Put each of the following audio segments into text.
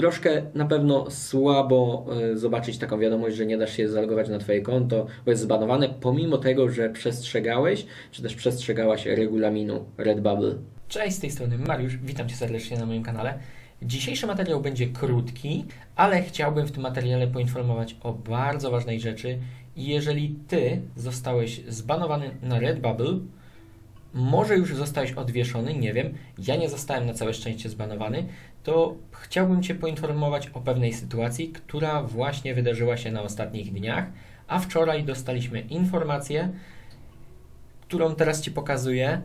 Troszkę na pewno słabo e, zobaczyć taką wiadomość, że nie dasz się zalogować na Twoje konto, bo jest zbanowane, pomimo tego, że przestrzegałeś, czy też przestrzegałaś regulaminu Redbubble. Cześć, z tej strony Mariusz, witam Cię serdecznie na moim kanale. Dzisiejszy materiał będzie krótki, ale chciałbym w tym materiale poinformować o bardzo ważnej rzeczy. Jeżeli Ty zostałeś zbanowany na Redbubble, może już zostałeś odwieszony, nie wiem, ja nie zostałem na całe szczęście zbanowany, to chciałbym Cię poinformować o pewnej sytuacji, która właśnie wydarzyła się na ostatnich dniach, a wczoraj dostaliśmy informację, którą teraz Ci pokazuję.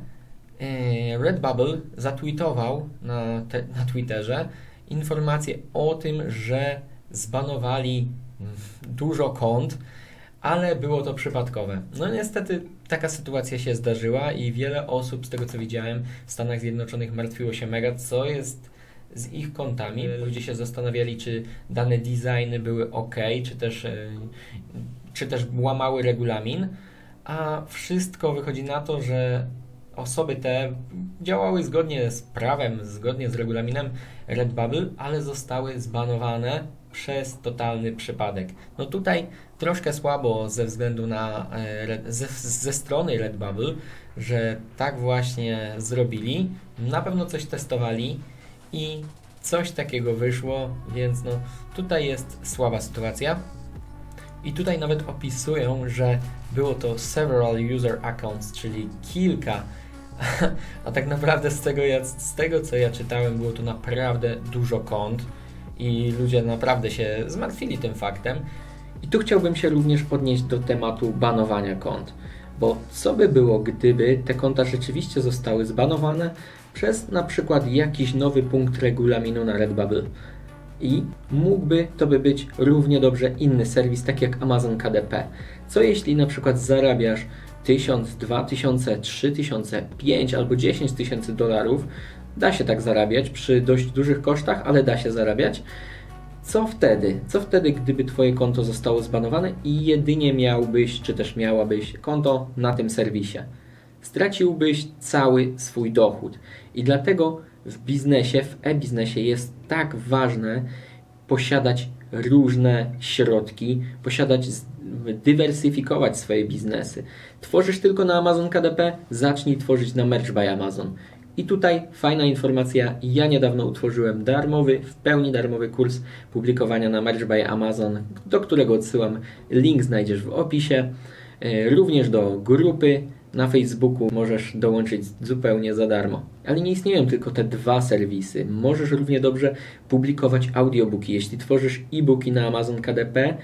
Yy, Redbubble zatweetował na, te, na Twitterze informację o tym, że zbanowali dużo kont, ale było to przypadkowe. No niestety taka sytuacja się zdarzyła i wiele osób, z tego co widziałem, w Stanach Zjednoczonych martwiło się mega, co jest z ich kontami. Ludzie się zastanawiali, czy dane designy były ok, czy też, yy, czy też łamały regulamin, a wszystko wychodzi na to, że osoby te działały zgodnie z prawem, zgodnie z regulaminem Redbubble, ale zostały zbanowane przez totalny przypadek. No tutaj troszkę słabo ze względu na e, ze, ze strony Redbubble, że tak właśnie zrobili. Na pewno coś testowali i coś takiego wyszło, więc no tutaj jest słaba sytuacja. I tutaj nawet opisują, że było to several user accounts, czyli kilka. A tak naprawdę z tego, ja, z tego co ja czytałem, było to naprawdę dużo kont i ludzie naprawdę się zmartwili tym faktem. I tu chciałbym się również odnieść do tematu banowania kont. Bo co by było, gdyby te konta rzeczywiście zostały zbanowane przez na przykład jakiś nowy punkt regulaminu na Redbubble? I mógłby to by być równie dobrze inny serwis, tak jak Amazon KDP. Co jeśli na przykład zarabiasz 1000, 2000, 3000, 5 albo 10 tysięcy dolarów? Da się tak zarabiać przy dość dużych kosztach, ale da się zarabiać. Co wtedy? Co wtedy, gdyby Twoje konto zostało zbanowane i jedynie miałbyś, czy też miałabyś konto na tym serwisie? Straciłbyś cały swój dochód. I dlatego w biznesie, w e-biznesie jest tak ważne posiadać różne środki, posiadać, dywersyfikować swoje biznesy. Tworzysz tylko na Amazon KDP, zacznij tworzyć na Merch by Amazon. I tutaj fajna informacja, ja niedawno utworzyłem darmowy, w pełni darmowy kurs publikowania na Merch by Amazon, do którego odsyłam, link znajdziesz w opisie. E, Również do grupy na Facebooku możesz dołączyć zupełnie za darmo. Ale nie istnieją tylko te dwa serwisy. Możesz równie dobrze publikować audiobooki. Jeśli tworzysz e-booki na Amazon KDP,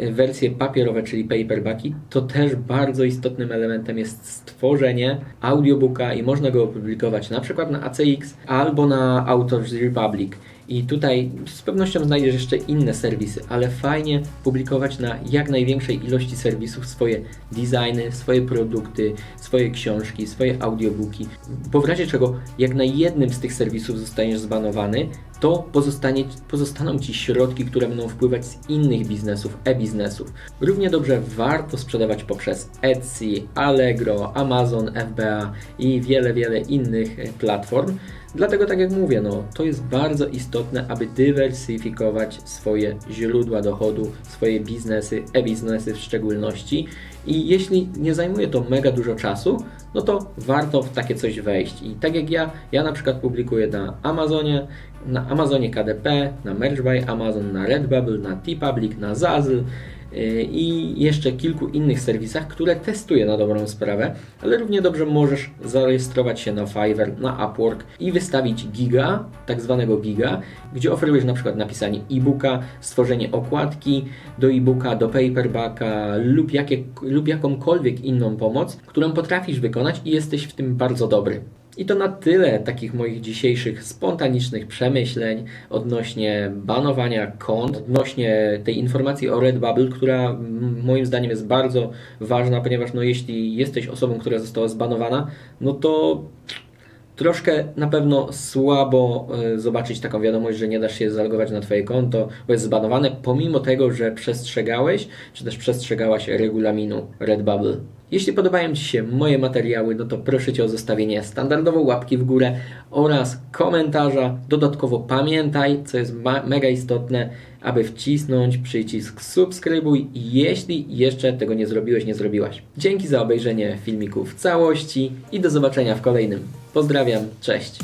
y, wersje papierowe, czyli paperbacki, to też bardzo istotnym elementem jest stworzenie audiobooka i można go opublikować na przykład na ACX albo na Authors Republic. I tutaj z pewnością znajdziesz jeszcze inne serwisy, ale fajnie publikować na jak największej ilości serwisów swoje designy, swoje produkty, swoje książki, swoje audiobooki. Bo w razie czego, jak na jednym z tych serwisów zostaniesz zbanowany, to pozostanie, pozostaną Ci środki, które będą wpływać z innych biznesów, e-biznesów. Równie dobrze warto sprzedawać poprzez Etsy, Allegro, Amazon, FBA i wiele, wiele innych e, platform. Dlatego, tak jak mówię, no, to jest bardzo istotne, aby dywersyfikować swoje źródła dochodu, swoje biznesy, e-biznesy w szczególności. I jeśli nie zajmuje to mega dużo czasu, no to warto w takie coś wejść. I tak jak ja, ja na przykład publikuję na Amazonie, na Amazonie KDP, na Merch by Amazon, na Redbubble, na TeePublic, na Zazzle i jeszcze kilku innych serwisach, które testuję na dobrą sprawę, ale równie dobrze możesz zarejestrować się na Fiverr, na Upwork i wystawić giga, tak zwanego giga, gdzie oferujesz na przykład napisanie e-booka, stworzenie okładki do e-booka, do paperbacka lub, jakie, lub jakąkolwiek inną pomoc, którą potrafisz wykonać i jesteś w tym bardzo dobry. I to na tyle takich moich dzisiejszych spontanicznych przemyśleń odnośnie banowania kont, odnośnie tej informacji o Redbubble, która moim zdaniem jest bardzo ważna, ponieważ no, jeśli jesteś osobą, która została zbanowana, no to Troszkę na pewno słabo e, zobaczyć taką wiadomość, że nie dasz się zalogować na Twoje konto, bo jest zbanowane, pomimo tego, że przestrzegałeś, czy też przestrzegałaś regulaminu Redbubble. Jeśli podobają Ci się moje materiały, no to proszę Cię o zostawienie standardowo łapki w górę oraz komentarza. Dodatkowo pamiętaj, co jest mega istotne, aby wcisnąć przycisk subskrybuj, jeśli jeszcze tego nie zrobiłeś, nie zrobiłaś. Dzięki za obejrzenie filmiku w całości i do zobaczenia w kolejnym. Pozdrawiam, cześć!